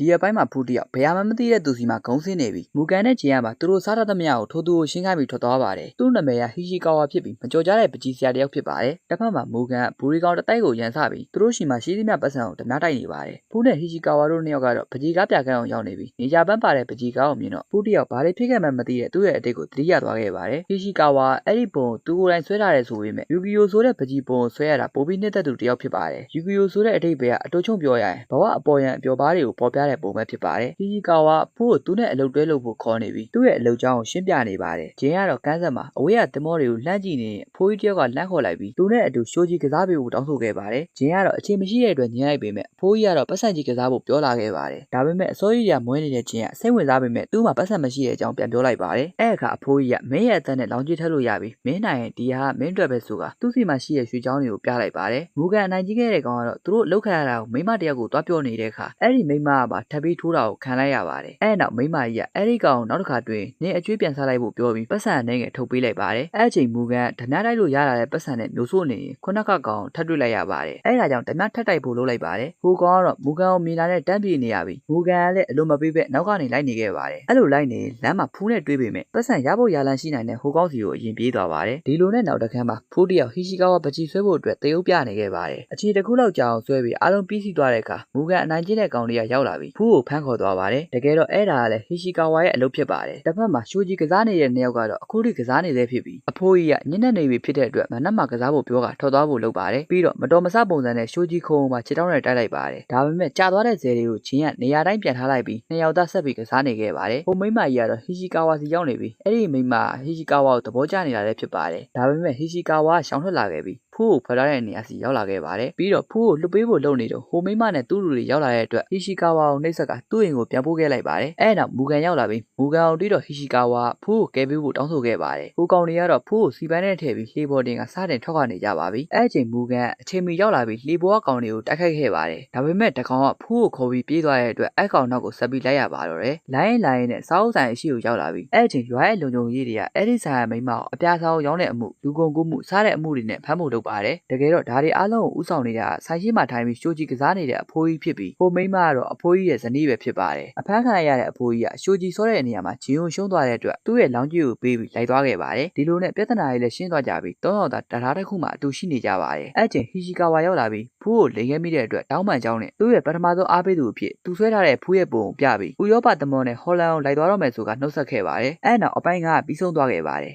ဒီရက်ပိုင်းမှာဖူးတယောက်ဘယ်မှမသိတဲ့သူစီမှာဂုံးစင်းနေပြီးမူကန်နဲ့ဂျင်ကပါသူတို့စားတတ်သမျှကိုထိုးသူကိုရှင်းခိုင်းပြီးထွက်သွားပါတယ်သူ့နာမည်ကဟီရှီကာဝါဖြစ်ပြီးမကြော်ကြားတဲ့ပကြီးဆရာတစ်ယောက်ဖြစ်ပါတယ်တစ်ဖက်မှာမူကန်ကဘူရီကောင်တစ်တိုက်ကိုရန်ဆပြီးသူတို့ရှိမှရှိသမျှပတ်စံကိုဓမြတိုက်နေပါတယ်ဖူးနဲ့ဟီရှီကာဝါတို့နှစ်ယောက်ကတော့ပကြီးကားပြကန်းအောင်ရောက်နေပြီးနေကြပန်းပါတဲ့ပကြီးကားကိုမြင်တော့ဖူးတယောက်ဘာတွေဖြစ်ခဲ့မှမသိတဲ့သူ့ရဲ့အတိတ်ကိုသတိရသွားခဲ့ပါတယ်ဟီရှီကာဝါအဲ့ဒီပုံသူကိုယ်တိုင်ဆွဲထားတယ်ဆိုပေမဲ့ယူဂီယိုဆိုတဲ့ပကြီးပုံကိုဆွဲရတာပိုပြီးနှစ်သက်သူတစ်ယောက်ဖြစ်ပါတယ်ယူဂီယိုဆိုတဲ့အတိတ်ပဲကအတူချုံပြောရရင်ဘဝအပေါ်ရန်အပျော်ပါးတွေကိုပေါ်ပြတဲ့ပုံပဲဖြစ်ပါတယ်ဟီရှီကာဝါဖူးကိုသူနဲ့အလုပ်တွဲလုပ်ဖို့ခေါ်နေပြီးသူ့ရဲ့အလုပ်ကြောင်းကိုရှင်းပြနေပါတယ်ဂျင်းကတော့ကန်းဆက်မှာအဝေးကသမောတွေကိုလှမ်းကြည့်နေရင်အဖိုးကြီးတယောက်ကလှမ်းခေါ်လိုက်ပြီးသူနဲ့အတူရှိုးကြီးကစားပေးဖို့တောင်းဆိုခဲ့ပါတယ်ဂျင်းကတော့အချိန်မရှိတဲ့အတွက်ညှင်းလိုက်ပေမဲ့အဖိုးကြီးကတော့ပတ်စံကြီးကစားဖို့ပြောလာခဲ့ပါတယ်ဒါပေမဲ့အစိုးရကမွေးနေတဲ့ဂျင်းကစိတ်ဝင်စားပေမဲ့သူ့မှာပတ်စံမရှိတဲ့အကြောင်းပြန်ပြောလိုက်ပါတယ်အဲ့အခါအဖိုးကြီးကမင်းရဲ့အသက်နဲ့လောင်ကြီးထက်လို့ရပြီမင်းနိုင်ရင်ဒီဟာမင်းအတွက်ပဲဆိုတာသူ့စီမှာရှိတဲ့ရွှေချောင်းတွေကိုပြလိုက်ပါတယ်မူကန်အနိုင်ကြီးခဲ့တဲ့ကောင်ကတော့သူတို့လောက်ခရတာကိုမိမတယောက်ကိုတွားပြောနေတဲ့အခါအဲ့ဒီမိမကပါထပ်ပြီးထိုးတာကိုခံလိုက်ရပါတယ်အဲ့နောက်မိမကြီးကအဲ့ဒီကောင်ကိုနောက်တစ်ခါတွေ့နင်းအကျွေးပြန်စားလိုက်ဖို့ပြောပြီးပတ်စံအနေငယ်ထုတ်ပေးလိုက်ပါတယ်အဲ့အချိန်မူကန်ဓမြတိုက်လို့ရလာတဲ့ပတ်စံနဲ့မျိုးစိုးနေရင်ခုနကကောင်ထပ်တွေ့လိုက်ရပါတယ်အဲ့ဒါကြောင့်ဓမြထပ်တိုက်ဖို့လုပ်လိုက်ပါတယ်ဟိုကောင်ကတော့မူကန်ကိုမြင်လာတဲ့တန်းပြေနေရပြီးမူကန်ကလည်းအလိုမပေးပဲနောက်ကနေလိုက်နေခဲ့ပါတယ်အဲ့လိုလိုက်နေလမ်းမှာဖူးနဲ့တွေ့ပေမဲ့ပတ်စံရဖို့ရလန်းရှိနိုင်တဲ့ဟိုကောင်စီကိုအရင်ပြေးသွားပါတယ်ဒီလိုနဲ့နောက်တစ်ခါမှာဖူးတယောက်ဟီရှီကာဝါပကြီးဆွဲဖို့အတွက်တရုပ်ပြနေခဲ့ပါတယ်အခြေတစ်ခုလောက်ကြာအောင်ဆွဲပြီးအားလုံးပြီးစီးသွားတဲ့အခါမူကန်အနိုင်ကျင့်တဲ့ကောင်လေးကရောက်လာပြီးဖူးကိုဖမ်းခေါ်သွားပါတယ်တကယ်တော့အဲ့ဒါကလည်းဟီရှီကာဝါရဲ့အလုပ်ဖြစ်ပါတယ်တစ်ဖက်မှာရှိုးကြီးကစားနေတဲ့နှစ်ယောက်ကတော့အခုထိကစားနေသေးဖြစ်ပြီးအဖိုးကြီးကညနေနေပြီဖြစ်တဲ့အတွက်မနက်မှကစားဖို့ပြောကထွက်သွားဖို့လုပ်ပါတယ်ပြီးတော့မတော်မဆပုံစံနဲ့ရှိုးကြီးခုံမှာခြေထောက်နဲ့တိုက်လိုက်ပါတယ်ဒါပေမဲ့ကြာသွားတဲ့ဇယ်တွေကိုချင်းကနေရာတိုင်းပြန်ထားလိုက်ပြီးနှစ်ယောက်သားဆက်ပြီးကစားနေခဲ့ပါတယ်ဟိုမိမကြီးကတော့ဟီရှီကာဝါစီရောက်နေပြီးအဲ့ဒီမိမဟီရှီကာဝါကိုသဘောကျနေတာလည်းဖြစ်ပါတယ်ဒါပေမဲ့ဟီရှီကာဝါကရှောင်ထွက်လာခဲ့ပြီး ဖူးကိုဖထားတဲ့နေရာစီရောက်လာခဲ့ပါတယ်ပြီးတော့ဖူးကိုလွတ်ပေးဖို့လုပ်နေတော့ဟိုမိမနဲ့သူ့လူတွေရောက်လာတဲ့အတွက်ဟီရှီကာဝါကိုနှိပ်ဆက်ကသူ့အိမ်ကိုပြန်ပို့ခဲ့လိုက်ပါတယ်အဲ့နောက်မူကန်ရောက်လာပြီးမူကန်အောင်တီးတော့ဟီရှီကာဝါဖူးကိုကဲပေးဖို့တောင်းဆိုခဲ့ပါတယ်ဟိုကောင်တွေကတော့ဖူးကိုစီပန်းနဲ့ထည့်ပြီးလှေပေါ်တင်ကစတင်ထွက်ခွာနေကြပါပြီအဲ့အချိန်မူကန်အချိန်မီရောက်လာပြီးလှေပေါ်ကကောင်တွေကိုတိုက်ခိုက်ခဲ့ပါတယ်ဒါပေမဲ့တကောင်ကဖူးကိုခေါ်ပြီးပြေးသွားတဲ့အတွက်အဲ့ကောင်နောက်ကိုဆက်ပြီးလိုက်ရပါတော့တယ်လိုင်းလိုင်းနဲ့စားအုပ်ဆိုင်အရှိကိုရောက်လာပြီးအဲ့အချိန်ရွာရဲ့လုံခြုံရေးတွေကအဲ့ဒီဆိုင်ရမိမကိုအပြားဆောင်ရောင်းတဲ့အမှုလူကုန်ကူးမှုစားတဲ့အမှုတွေနဲ့ဖမ်းဖို့လုပ်ပါတယ်တကယ်တော့ဒါတွေအားလုံးကိုဥဆောင်နေတာဆိုင်ရှိမှထိုင်ပြီးရှိုးကြီးကစားနေတဲ့အဖိုးကြီးဖြစ်ပြီးဟိုမိမကတော့အဖိုးကြီးရဲ့ဇနီးပဲဖြစ်ပါတယ်အဖမ်းခံရတဲ့အဖိုးကြီးကရှိုးကြီးစောတဲ့နေရာမှာဂျင်းုံရှုံးသွားတဲ့အတွက်သူ့ရဲ့လောင်းကြီးကိုပေးပြီးလိုက်သွားခဲ့ပါတယ်ဒီလိုနဲ့ပြဿနာတွေလည်းရှင်းသွားကြပြီးတောင်းတော်သားတရားတစ်ခုမှအတူရှိနေကြပါတယ်အဲ့ချိန်ဟီရှီကာဝါရောက်လာပြီးဖူးကိုလိန်ခဲ့မိတဲ့အတွက်တောင်းပန်ကြောင်းနဲ့သူ့ရဲ့ပထမဆုံးအားပေးသူအဖြစ်သူဆွဲထားတဲ့ဖူးရဲ့ပုံကိုပြပြီးဥရောပသမောနဲ့ဟော်လန်ကိုလိုက်သွားတော့မယ်ဆိုကနှုတ်ဆက်ခဲ့ပါတယ်အဲ့နောက်အပိုင်းကပြီးဆုံးသွားခဲ့ပါတယ်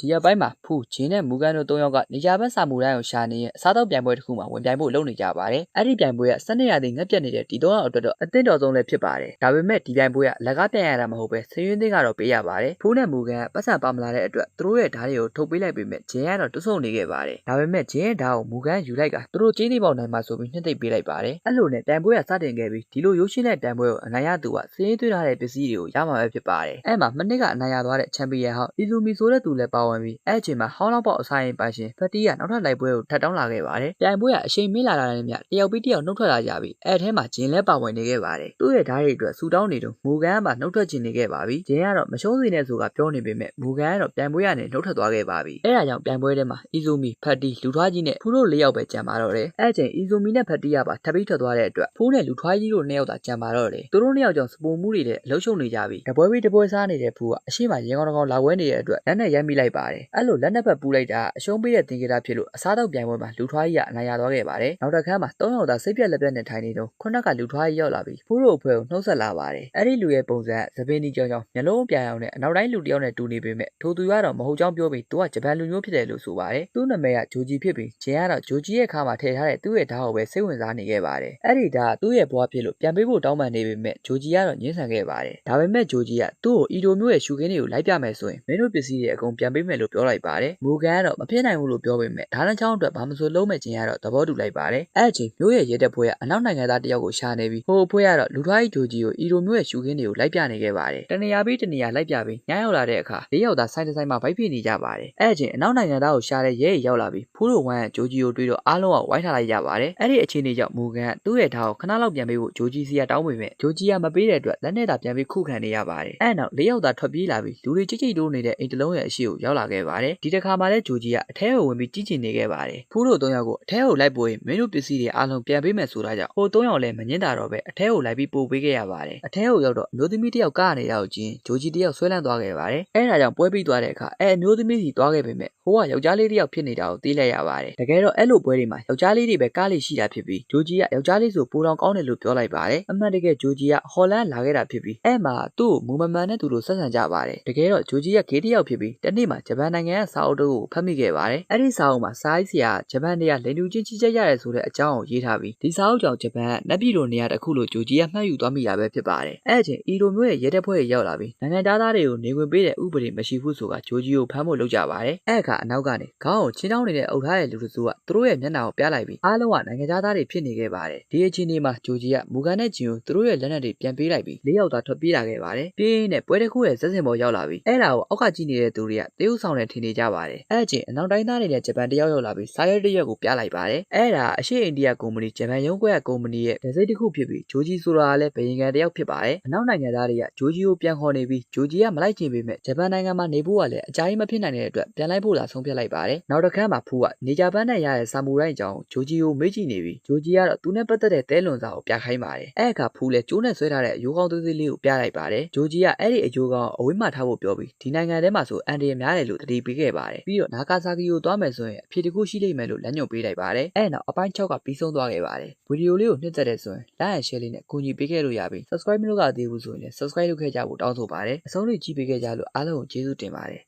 ဒီရက်ပိုင်းမှာဖူးဂျင်းနဲ့မူကန်တို့၃ယောက်ကနေရာဘက်စာမူတိုင်းကိုရှာနေရင်အစားတော့ပြိုင်ပွဲတစ်ခုမှာဝင်ပြိုင်ဖို့လုပ်နေကြပါတယ်။အဲ့ဒီပြိုင်ပွဲကစနေရသည်ငက်ပြက်နေတဲ့ဒီ၃ယောက်အတွက်တော့အသင့်တော်ဆုံးလည်းဖြစ်ပါတယ်။ဒါပေမဲ့ဒီပြိုင်ပွဲကလက်ကားပြန်ရတာမဟုတ်ပဲဆင်းရဲသင်းကတော့ပေးရပါတယ်။ဖူးနဲ့မူကန်ကပတ်စံပါမလာတဲ့အတွက်သူတို့ရဲ့ဓာတ်တွေကိုထုတ်ပေးလိုက်ပေမဲ့ဂျင်းကတော့တွဆုံနေခဲ့ပါတယ်။ဒါပေမဲ့ဂျင်းရဲ့ဓာတ်ကိုမူကန်ယူလိုက်ကသူတို့ချင်းသိပေါက်နိုင်မှာဆိုပြီးနှစ်သိပ်ပေးလိုက်ပါတယ်။အဲ့လိုနဲ့ပြိုင်ပွဲကစတင်ခဲ့ပြီးဒီလိုရုပ်ရှင်တဲ့ပြိုင်ပွဲကိုအနိုင်ရသူကစင်းရဲသွင်းထားတဲ့ပစ္စည်းတွေကိုရမှာပဲဖြစ်ပါတယ်။အဲ့မှာမနစ်ကအနိုင်ရသွားတဲ့ချန်ပီယံဟောက်အီဇူမီဆိုတဲ့သူလည်းပါဝင်ပြီးအဲ့အချိန်မှာဟောင်းလောက်ပေါက်အဆိုင်ပိုင်ရှင်ဖက်တီးကနောက်ထပ်လိုက်ပွဲကိုထပ်တောင်းလာခဲ့ပါတယ်။ပြိုင်ပွဲကအချိန်မင်းလာတာနဲ့မြတယောက်ပြီးတယောက်နှုတ်ထွက်လာကြပြီးအဲ့ထဲမှာဂျင်းလဲပါဝင်နေခဲ့ပါတယ်။သူ့ရဲ့ဓာတ်တွေအတွက်ဆူတောင်းနေတော့မူကန်ကမှနှုတ်ထွက်ချင်နေခဲ့ပါပြီ။ဂျင်းကတော့မရှုံးစီနဲ့ဆိုတာပြောနေပေမဲ့မူကန်ကတော့ပြိုင်ပွဲကနေနှုတ်ထွက်သွားခဲ့ပါပြီ။အဲ့ဒါကြောင့်ပြိုင်ပွဲထဲမှာအီဇူမီဖက်တီလူထွားကြီးနဲ့ဖူးတို့၄ယောက်ပဲကြံပါတော့တယ်။အဲ့ချိန်အီဇူမီနဲ့ဖက်တီကပါထပ်ပြီးထွက်သွားတဲ့အတွက်ဖူးနဲ့လူထွားကြီးတို့နှစ်ယောက်သာကြံပါတော့တယ်။သူတို့နှစ်ယောက်ကြောင့်စပုံမှုတွေတဲ့အလုံးရှုံနေကြပြီ။တပွဲပြီးတပွဲစားနေတဲ့ဖူးကအရှိမရေကောင်းကောင်းလာဝဲနေတဲ့အတွက်လက်နဲ့ရိုက်မိလိုက်ပါတယ်။အဲ့လိုလက်နဲ့ဘက်ပူလိုက်တာအရှုံးပေးတဲ့တင်ကြတာဖြစ်လို့အစားတော့ပြိုင်ပွဲမှာလူထွားကြီးကအနိုင်ရသွားခဲ့ပါတယ်။နောက်တစ်ခါမှာ၃ယောက်သာစိတ်ပြက်လက်ပြက်နဲ့ထိုင်နေတော့ခုနကလူထွားကြီးရောက်လာပြီးဖူးတို့အဖွဲ့ကိုနှုတ်ဆက်လာပါတယ်။အဲ့ဒီလူရဲ့ပုံစံကသပင်းဒီကြောင်ကြောင်မျက်လုံးပြာအောင်နဲ့အနောက်တိုင်းလူတစ်ယောက်နဲ့တူနေပေမဲ့ထိုသူကတော့မဟုတ်ကြောင်းပြောပြီးသူကဂျပန်လူမျိုးဖြစ်တယ်လို့ဆိုပါတယ်။သူ့နာမည်ကဂျိုဂျီဖြစ်ပြီးဂျင်ကတော့ဂျိုဂျီရဲ့ခါမှာထည့်ထားတဲ့သူ့ရဲ့ဓာတ်ကိုပဲစိတ်ဝင်စားနေခဲ့ပါတယ်။အဲ့ဒီဓာတ်သူ့ရဲ့ဘွားဖြစ်လို့ပြန်ပေးဖို့တောင်းပန်နေပေမဲ့ဂျိုဂျီကတော့ညှင်းဆန်ခဲ့ပါတယ်။ဒါပေမဲ့ဂျိုဂျီကသူ့ကိုအီဒိုမျိုးရဲ့ရှူခင်းတွေကိုလိုက်ပြမယ်ဆိုရင်မင်းတို့ပစ္စည်းတွေအကုန်ပြန်ပေးမယ်လို့ပြောလိုက်ပါတယ်။မူကန်ကတော့မဖြစ်နိုင်ဘူးလို့ပြောပေမဲ့ဓာတ်လန်းချောင်းအတွက်ဘာမှမဆိုလုံးမဲ့ခြင်းကတော့သဘောတူလိုက်ပါတယ်။အဲ့အချိန်မျိုးရဲ့ရဲတပ်ဖွဲ့ကအနောက်နိုင်ငံသားတယောက်ကိုရှာနေပြီးဟိုအဖွဲ့ကတော့လူထွားကြီးဂျိုဂျီကိုအီဒိုမျိုးရဲ့ရှူခင်းတွေကိုလိုက်ပြနေခဲ့ပါတယ်။တနေရာပြီးတနေရာလိုက်ပြပြီးညရောက်လာတဲ့အခါလေးယောက်သားဆိုင်တစ်ဆိုင်မှာဗိုက်ပြနေကြပါတယ်။အဲ့အချိန်အနောက်နိုင်ငံသားကိုရှာတဲ့ရဲရောက်လာပြီးဖူးတို့ဝမ်းဂျိုဂျီကိုတွေ့တော့အားလုံးကဝိုင်းထားလိုက်ကြပါတယ်။အဲ့ဒီအချိန်လေးကြောင့်မူကန်သူ့ရဲ့ဓာတ်ကိုခဏလောက်ပြန်ပေးဖို့ဂျိုဂျီစီကတောင်းပေမဲ့ဂျိုဂျီကမပေးတဲ့အတွက်လက်နဲ့သာပြန်ပြီးခုခံနေရပါတယ်။အဲ့နောက်လေးယောက်သားထွက်ပြေးလာပြီးလူတွေကြိတ်ကြိတ်တိုးနေတဲ့အိမ်တလုံးရဲ့အရှိကိုရောက်လာလာခဲ့ပါတယ်ဒီတစ်ခါမှလည်းဂျိုဂျီကအထဲကိုဝင်ပြီးကြီးကျင်နေခဲ့ပါတယ်ဖူးတို့၃ယောက်ကိုအထဲကိုလိုက်ပို့ရင်မင်းတို့ပစ္စည်းတွေအားလုံးပြန်ပေးမယ်ဆိုတာကြောင့်ဟို၃ယောက်လည်းမငင်းတာတော့ပဲအထဲကိုလိုက်ပြီးပို့ပေးခဲ့ရပါတယ်အထဲကိုရောက်တော့အမျိုးသမီးတစ်ယောက်ကားနေတာကိုချင်းဂျိုဂျီတစ်ယောက်ဆွဲလန်းသွားခဲ့ပါတယ်အဲဒါကြောင့်ပွဲပြီးသွားတဲ့အခါအဲအမျိုးသမီးစီသွားခဲ့ပေမဲ့ဟိုကယောက်ျားလေးတစ်ယောက်ဖြစ်နေတာကိုသိလိုက်ရပါတယ်တကယ်တော့အဲ့လိုပွဲတွေမှာယောက်ျားလေးတွေပဲကားလေးရှိတာဖြစ်ပြီးဂျိုဂျီကယောက်ျားလေးဆိုပိုတောင်ကောင်းတယ်လို့ပြောလိုက်ပါတယ်အမှန်တကယ်ဂျိုဂျီကဟော်လန်လာခဲ့တာဖြစ်ပြီးအဲ့မှာသူ့ကိုမူမမှန်တဲ့သူလိုဆက်ဆံကြပါတယ်တကယ်တော့ဂျိုဂျီကခေးတစ်ယောက်ဖြစ်ပြီးတနေ့မှာဂျပန်နိုင်ငံကစာအုပ်တုပ်ကိုဖတ်မိခဲ့ပါတယ်အဲ့ဒီစာအုပ်မှာစာရေးဆရာဂျပန်တွေကလိန်လူချင်းချစ်ချက်ရတယ်ဆိုတဲ့အကြောင်းကိုရေးထားပြီးဒီစာအုပ်ကြောင့်ဂျပန်ကနက်ပြည်လိုနေရာတစ်ခုလို့ဂျိုဂျီကမှတ်ယူသွားမိတာပဲဖြစ်ပါတယ်အဲ့အချိန်အီလိုမျိုးရဲ့ရဲတပ်ဖွဲ့တွေရောက်လာပြီးနိုင်ငံသားသားတွေကိုနေဝင်ပေးတဲ့ဥပဒေမရှိဘူးဆိုတာဂျိုဂျီကိုဖမ်းဖို့လုပ်ကြပါတယ်အဲ့အခါအနောက်ကနေခေါင်းကိုချင်းချောင်းနေတဲ့အုပ်ထားတဲ့လူတစုကသူတို့ရဲ့မျက်နှာကိုပြလိုက်ပြီးအားလုံးကနိုင်ငံသားတွေဖြစ်နေခဲ့ပါတယ်ဒီအချိန်ဒီမှာဂျိုဂျီကမူကန်နဲ့ဂျင်ကိုသူတို့ရဲ့လက်နက်တွေပြန်ပေးလိုက်ပြီးလေးယောက်သာထွက်ပြေးလာခဲ့ပါတယ်ပြေးရင်းနဲ့ပွဲတစ်ခုရဲ့ဇက်စင်ပေါ်ရောက်လာပြီးအဲ့ဒါကိုအောက်ကကြည့်နေတဲ့သူတွေကတေးဥဆောင်နဲ့ထင်နေကြပါတယ်အဲ့အချိန်အနောက်တိုင်းသားတွေနဲ့ဂျပန်တယောက်ရောက်လာပြီးစာရွက်တစ်ရွက်ကိုပြလိုက်ပါတယ်အဲ့ဒါအရှေ့အိန္ဒိယကုမ္ပဏီဂျပန်ရုံးခွဲကကုမ္ပဏီရဲ့ဒဇိတ်တစ်ခုဖြစ်ပြီးဂျိုဂျီဆိုတာကလည်းဘယင်ကန်တယောက်ဖြစ်ပါတယ်အနောက်နိုင်ငံသားတွေကဂျိုဂျီကိုပြန်ခေါ်နေပြီးဂျိုဂျီကမလိုက်ချင်ပေမဲ့ဂျပန်နိုင်ငံမှာနေဖို့ကလည်းအကြိုင်းမဖြစ်နိုင်တဲ့အတွက်ပြန်လိုက်ဖို့သာဆုံးဖြတ်လိုက်ပါတယ်နောက်တစ်ခါမှဖူးကနေဂျာပန်နဲ့ရတဲ့ဆာမူရိုင်းအကြောင်းဂျိုဂျီကိုမေ့ကြည့်နေပြီးဂျိုဂျီကတော့သူနဲ့ပတ်သက်တဲ့တဲလွန်စာကိုပြခိုင်းပါတယ်အဲ့အခါဖူးလည်းကျိုးနဲ့ဆွဲထားတဲ့အယိုးကောင်းသေးသေးလေးကိုပြလိုက်ပါတယ်ဂျိုဂျီကအဲ့ဒီအယိုးကောင်းအဝိမထားဖို့ပြောပြီးဒီနိုင်ငံထဲမှာဆိုအန်ဒီရများတယ်လို့တတိပေးခဲ့ပါတယ်ပြီးတော့နာကာဆာကီကိုသွားမယ်ဆိုရင်အဖြေတစ်ခုရှိလိမ့်မယ်လို့လက်ညွှန်ပေးလိုက်ပါတယ်အဲ့နောက်အပိုင်း6ကပြီးဆုံးသွားခဲ့ပါတယ်ဗီဒီယိုလေးကိုနှစ်သက်တဲ့ဆိုရင် like and share လေးနဲ့ကူညီပေးခဲ့လို့ရပြီ subscribe မလုပ်ရသေးဘူးဆိုရင်လည်း subscribe လုပ်ခဲ့ကြဖို့တောင်းဆိုပါတယ်အဆုံးထိကြည့်ပေးခဲ့ကြလို့အားလုံးကိုကျေးဇူးတင်ပါတယ်